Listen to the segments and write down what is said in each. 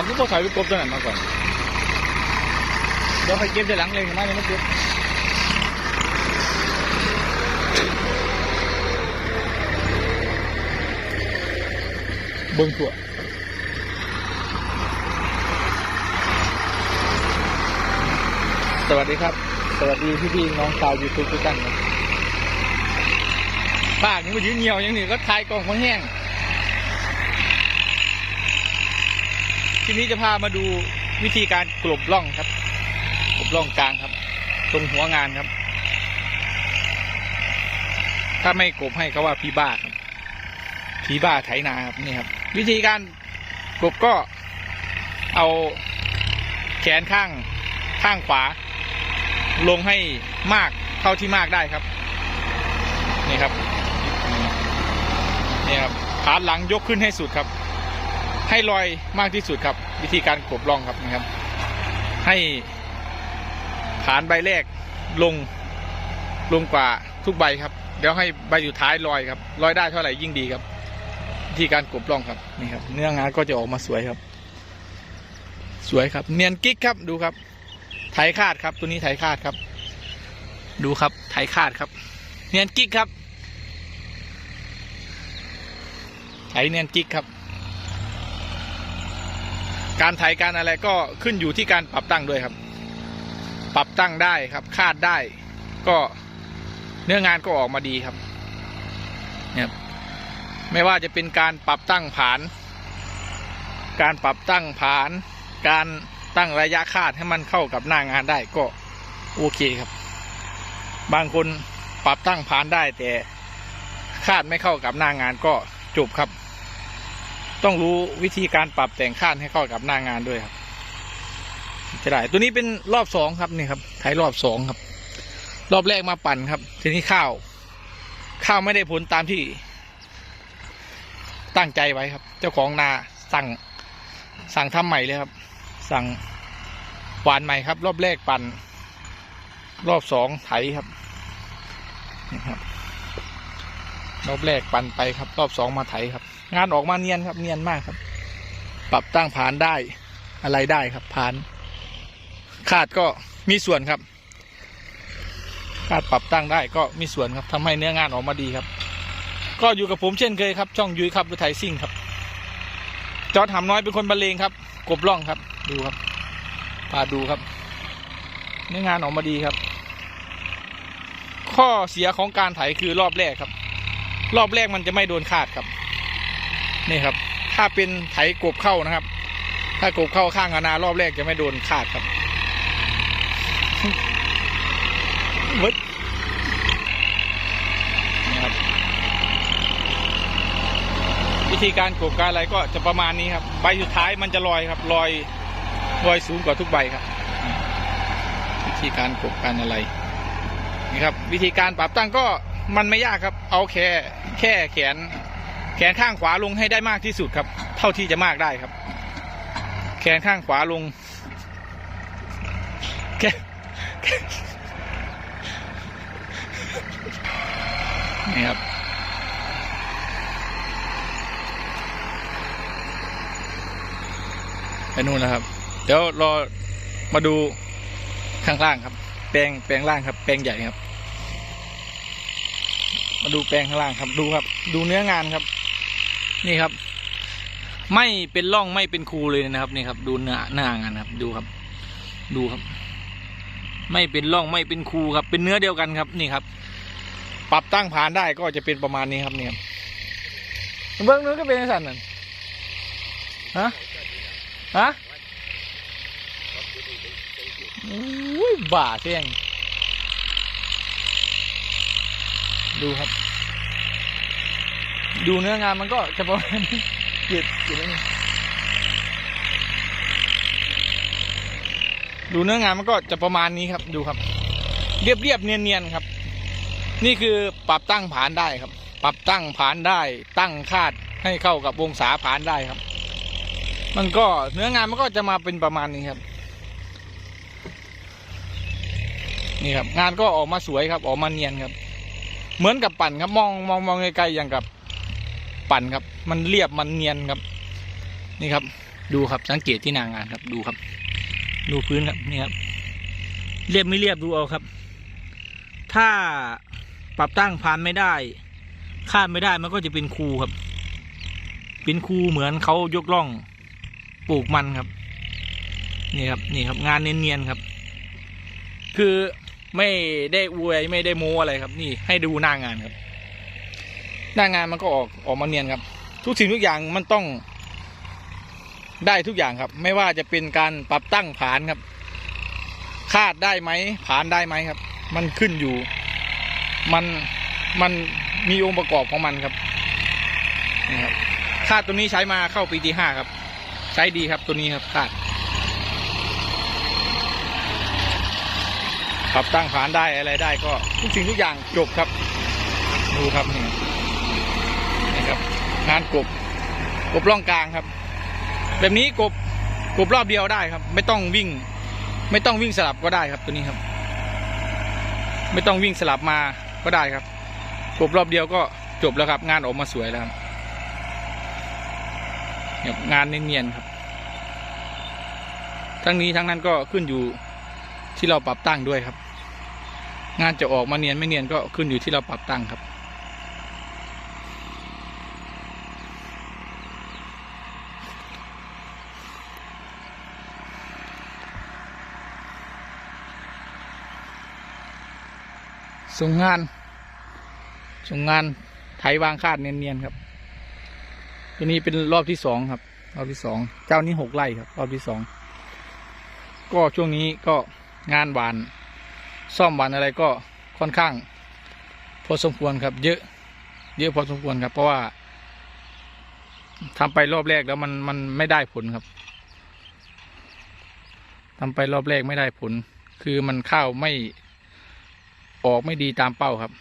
เอาทุกพวกถอยไปกบตัวนั้นมาก่อนเดี๋ยวไปเก็บทีหลังเลยนไหมยังไม่เก็บเบิ้งตัวสวัสดีครับ สวัสดีพี่พี่น้องชาวยูทูบทุกท่านครับปากนี่มายืนเหี่ยวอย่างนี้ก็ทายกองหัวแห้ง ทีนี้จะพามาดูวิธีการกลบร่องครับกลบร่องกลางครับ ตรงหัวงานครับ ถ้าไม่กลบให้เขาว่าพี่บ้าครับพี่บ้าไถนาครับนี่ครับ วิธีการกลบก็เอาแขนข้างข้างขวา ลงให้มากเท่าที่มากได้ครับ นี่ครับนี่ครับขาหลังยกขึ้นให้สุดครับ ให้ลอยมากที่สุดครับ วิธีการกบล่องครับนะครับ ให้ฐานใบแรกลงลงกว่าทุกใบครับเดี๋ยวให้ใบอยู่ท้ายลอยครับลอยได้เท่าไหร่ยิ่งดีครับวิธีการกบล่องครับนี่ครับ เนื้องานก็จะออกมาสวยครับ สวยครับ เนียนกิ๊กครับดูครับ ไถคาดครับ ตัวนี้ไถคาดครับ ดูครับไถคาดครับ เนียนกิ๊กครับไถเนียนกิ๊กครับ การไถการอะไรก็ขึ้นอยู่ที่การปรับตั้งด้วยครับ ปรับตั้งได้ครับ คาดได้ ก็เนื้องานก็ออกมาดีครับเนี่ยครับไม่ว่าจะเป็นการปรับตั้งผาน การปรับตั้งผาน การตั้งระยะคาดให้มันเข้ากับหน้างานได้ก็โอเคครับ บางคนปรับตั้งผานได้แต่คาดไม่เข้ากับหน้างานก็จบครับ ต้องรู้วิธีการปรับแต่งคาดให้เข้ากับหน้างานด้วยครับจะได้ตัวนี้เป็นรอบสองครับนี่ครับไถรอบสองครับ รอบแรกมาปั่นครับ ทีนี้ข้าว ข้าวไม่ได้ผลตามที่ตั้งใจไว้ครับ เจ้าของนาสั่ง สั่งทำใหม่เลยครับ สั่งหวานใหม่ครับ รอบแรกปั่น รอบสองไถครับนี่ครับ รอบแรกปั่นไปครับ รอบสองมาไถครับ งานออกมาเนียนครับ เนียนมากครับ ปรับตั้งผานได้อะไรได้ครับผานคาดก็มีส่วนครับคาดปรับตั้งได้ก็มีส่วนครับทำให้เนื้องานออกมาดีครับ ก็อยู่กับผมเช่นเคยครับ ช่องยุ้ยครับรถไถซิ่งครับ จอร์ดหำน้อยเป็นคนบรรเลงครับ กบล่องครับ ดูครับพาดูครับ เนื้องานออกมาดีครับ ข้อเสียของการไถคือรอบแรกครับ รอบแรกมันจะไม่โดนคาดครับ นี่ครับ ถ้าเป็นไถกบเข้านะครับ ถ้ากบเข้าข้างคณารอบแรกจะไม่โดนคาดครับวดนะครับ วิธีการกบการอะไรก็จะประมาณนี้ครับ ใบสุดท้ายมันจะลอยครับลอยลอยสูงกว่าทุกใบครับ วิธีการกบการอะไรนี่ครับ วิธีการปรับตั้งก็มันไม่ยากครับ เอาแค่แค่แขน แขนข้างขวาลงให้ได้มากที่สุดครับ เท่าที่จะมากได้ครับ แขนข้างขวาลงแขนนี่ครับไปนู่นแล้วครับ เดี๋ยวรอมาดูข้างล่างครับ แปลงแปลงล่างครับ แปลงใหญ่ครับ มาดูแปลงข้างล่างครับ ดูครับ ดูเนื้องานครับ นี่ครับ ไม่เป็นร่องไม่เป็นคูเลยนะครับนี่ครับ ดูเนื้อหน้างานครับ ดูครับ ดูครับ ไม่เป็นร่องไม่เป็นคูครับ เป็นเนื้อเดียวกันครับ นี่ครับ ปรับตั้งผ่านได้ก็จะเป็นประมาณนี้ครับเนี่ครับเบื้องนู้นก็เป็นสันนั่นฮะฮะอุ้ยบ่าเที่ยงดูครับ ดูเนื้องานมันก็จะประมาณนี้เกลียดเกลียดนี่ดูเนื้องานมันก็จะประมาณนี้ครับดูครับ เรียบเรียบเนียนเนียนครับ นี่คือปรับตั้งผานได้ครับ ปรับตั้งผานได้ ตั้งคาดให้เข้ากับวงศาผานได้ครับ มันก็เนื้องานมันก็จะมาเป็นประมาณนี้ครับ นี่ครับ งานก็ออกมาสวยครับ ออกมาเนียนครับ เหมือนกับปั่นครับมองมองมองไกลๆอย่างกับ ปั่นครับ มันเรียบมันเนียนครับ นี่ครับ ดูครับสังเกตที่นางงานครับ ดูครับ ดูพื้นครับนี่ครับ เรียบไม่เรียบดูเอาครับ ถ้าปรับตั้งผ่านไม่ได้คาดไม่ได้มันก็จะเป็นคูครับ เป็นคูเหมือนเขายกล่องปลูกมันครับ นี่ครับนี่ครับ งานเนียนๆครับ คือไม่ได้อวยไม่ได้โม้อะไรครับ นี่ให้ดูหน้างานครับ หน้างานมันก็ออกออกมาเนียนครับ ทุกสิ่งทุกอย่างมันต้อง ได้ทุกอย่างครับ ไม่ว่าจะเป็นการปรับตั้งผานครับ คาดได้ไหมผานได้ไหมครับ มันขึ้นอยู่ มันมันมีองค์ประกอบของมันครับนี่ครับคาดตัวนี้ใช้มาเข้าปีที่ห้าครับ ใช้ดีครับตัวนี้ครับคาดปรับตั้งผานได้อะไรได้ก็ทุกสิ่งทุกอย่างจบครับ ดูครับนี่นี่ ครับงานกบกบล่องกลางครับ แบบนี้กบกบรอบเดียวได้ครับ ไม่ต้องวิ่ง ไม่ต้องวิ่งสลับก็ได้ครับตัวนี้ครับ ไม่ต้องวิ่งสลับมาก็ได้ครับ กบรอบเดียวก็จบแล้วครับ งานออกมาสวยแล้วครับงานเนียนๆครับ ทั้งนี้ทั้งนั้นก็ขึ้นอยู่ที่เราปรับตั้งด้วยครับ งานจะออกมาเนียนไม่เนียนก็ขึ้นอยู่ที่เราปรับตั้งครับ ส่งงาน ส่งงานไถวางคาดเนียนๆครับ ตัวนี้เป็นรอบที่สองครับ รอบที่สอง เจ้านี้หกไร่ครับ รอบที่สอง ก็ช่วงนี้ก็งานหวาน ซ่อมหวานอะไรก็ค่อนข้าง พอสมควรครับ เยอะ เยอะพอสมควรครับ เพราะว่าทำไปรอบแรกแล้วมันมันไม่ได้ผลครับทำไปรอบแรกไม่ได้ผล คือมันข้าวไม่ ออกไม่ดีตามเป้าครับ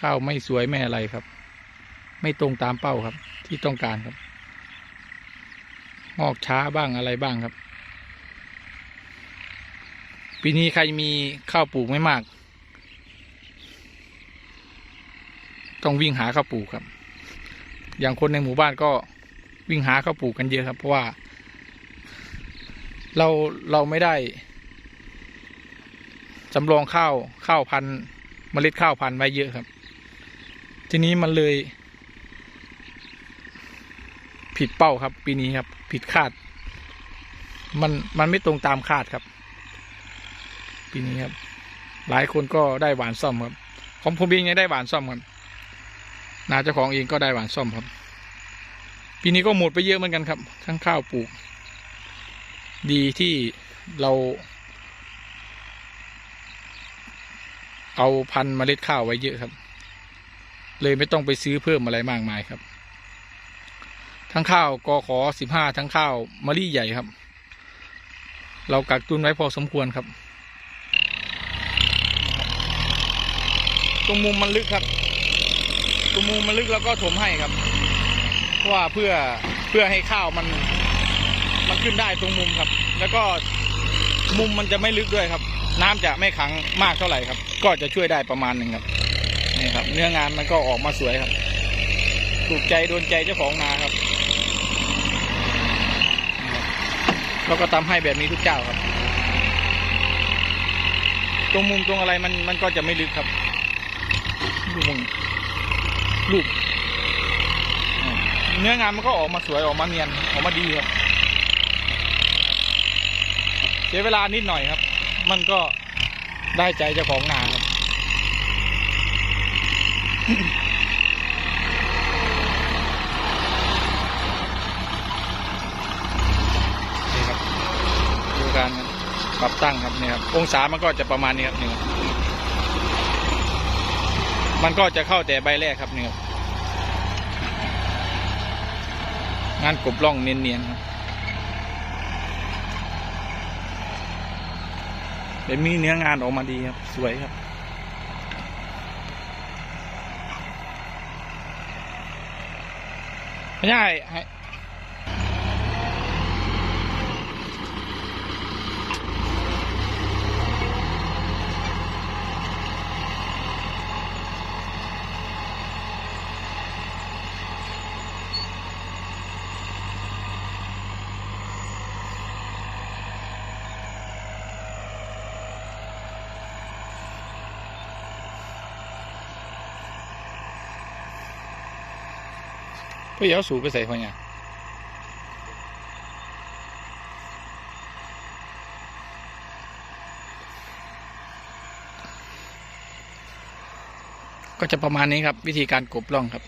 ข้าวไม่สวยไม่อะไรครับ ไม่ตรงตามเป้าครับ ที่ต้องการครับ งอกช้าบ้างอะไรบ้างครับ ปีนี้ใครมีข้าวปลูกไม่มาก ต้องวิ่งหาข้าวปลูกครับ อย่างคนในหมู่บ้านก็วิ่งหาข้าวปลูกกันเยอะครับ เพราะว่า เราเราไม่ได้ สำรองข้าวข้าวพันธุ์เมล็ดข้าวพันธุ์ไว้เยอะครับ ทีนี้มันเลย ผิดเป้าครับ ปีนี้ครับ ผิดคาด มันมันไม่ตรงตามคาดครับ ปีนี้ครับ หลายคนก็ได้หวานซ่อมครับของผมเองยังได้หวานซ่อมครับนาเจ้าของเองก็ได้หวานซ่อมครับ ปีนี้ก็หมดไปเยอะเหมือนกันครับ ทั้งข้าวปลูก ดีที่เรา เอาพันธุ์เมล็ดข้าวไว้เยอะครับ เลยไม่ต้องไปซื้อเพิ่มอะไรมากมายครับ ทั้งข้าวกอขอสิบห้าทั้งข้าวมะลิใหญ่ครับ เรากักตุนไว้พอสมควรครับ ตรงมุมมันลึกครับ ตรงมุมมันลึกแล้วก็ถมให้ครับเพราะว่าเพื่อเพื่อให้ข้าวมันมันขึ้นได้ตรงมุมครับ แล้วก็มุมมันจะไม่ลึกด้วยครับ น้ำจะไม่ขังมากเท่าไหร่ครับ ก็จะช่วยได้ประมาณหนึ่งครับนี่ครับ เนื้องานมันก็ออกมาสวยครับ ถูกใจโดนใจเจ้าของนาครับนี่ครับเราก็ทำให้แบบนี้ทุกเจ้าครับ ตรงมุมตรงอะไรมันมันก็จะไม่ลึกครับดูมุมรูปอ่าเนื้องานมันก็ออกมาสวยออกมาเนียนออกมาดีครับ เสียเวลานิดหน่อยครับ มันก็ได้ใจเจ้าของนาครับนี่ครับดูการปรับตั้งครับเนี่ยครับองศามันก็จะประมาณนี้ครับนี่ครับมันก็จะเข้าแต่ใบแรกครับนี่ครับงานกบล่องเนียนๆครับ เดี๋ยวมีเนื้องานออกมาดีครับ สวยครับ ไม่ใช่ เพื่อเอาสูบไปใส่พอเนี่ยก็จะประมาณนี้ครับ วิธีการกบล่องครับ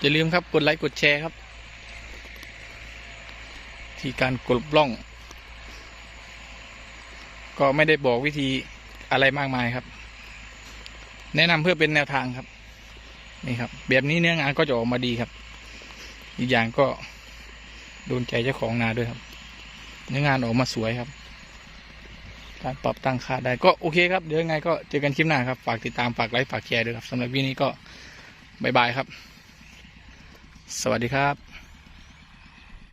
อย่าลืมครับ กดไลค์กดแชร์ครับทีการกดล่อง ก็ไม่ได้บอกวิธีอะไรมากมายครับ แนะนำเพื่อเป็นแนวทางครับ นี่ครับ แบบนี้เนื้องานก็จะออกมาดีครับ อีกอย่างก็โดนใจเจ้าของนาด้วยครับ เนื้องานออกมาสวยครับ การปรับตั้งค่าได้ก็โอเคครับ เดี๋ยวยังไงก็เจอกันคลิปหน้าครับ ฝากติดตามฝากไลค์ฝากแชร์ด้วยครับสำหรับวินี้ก็บายบายครับ สวัสดีครับ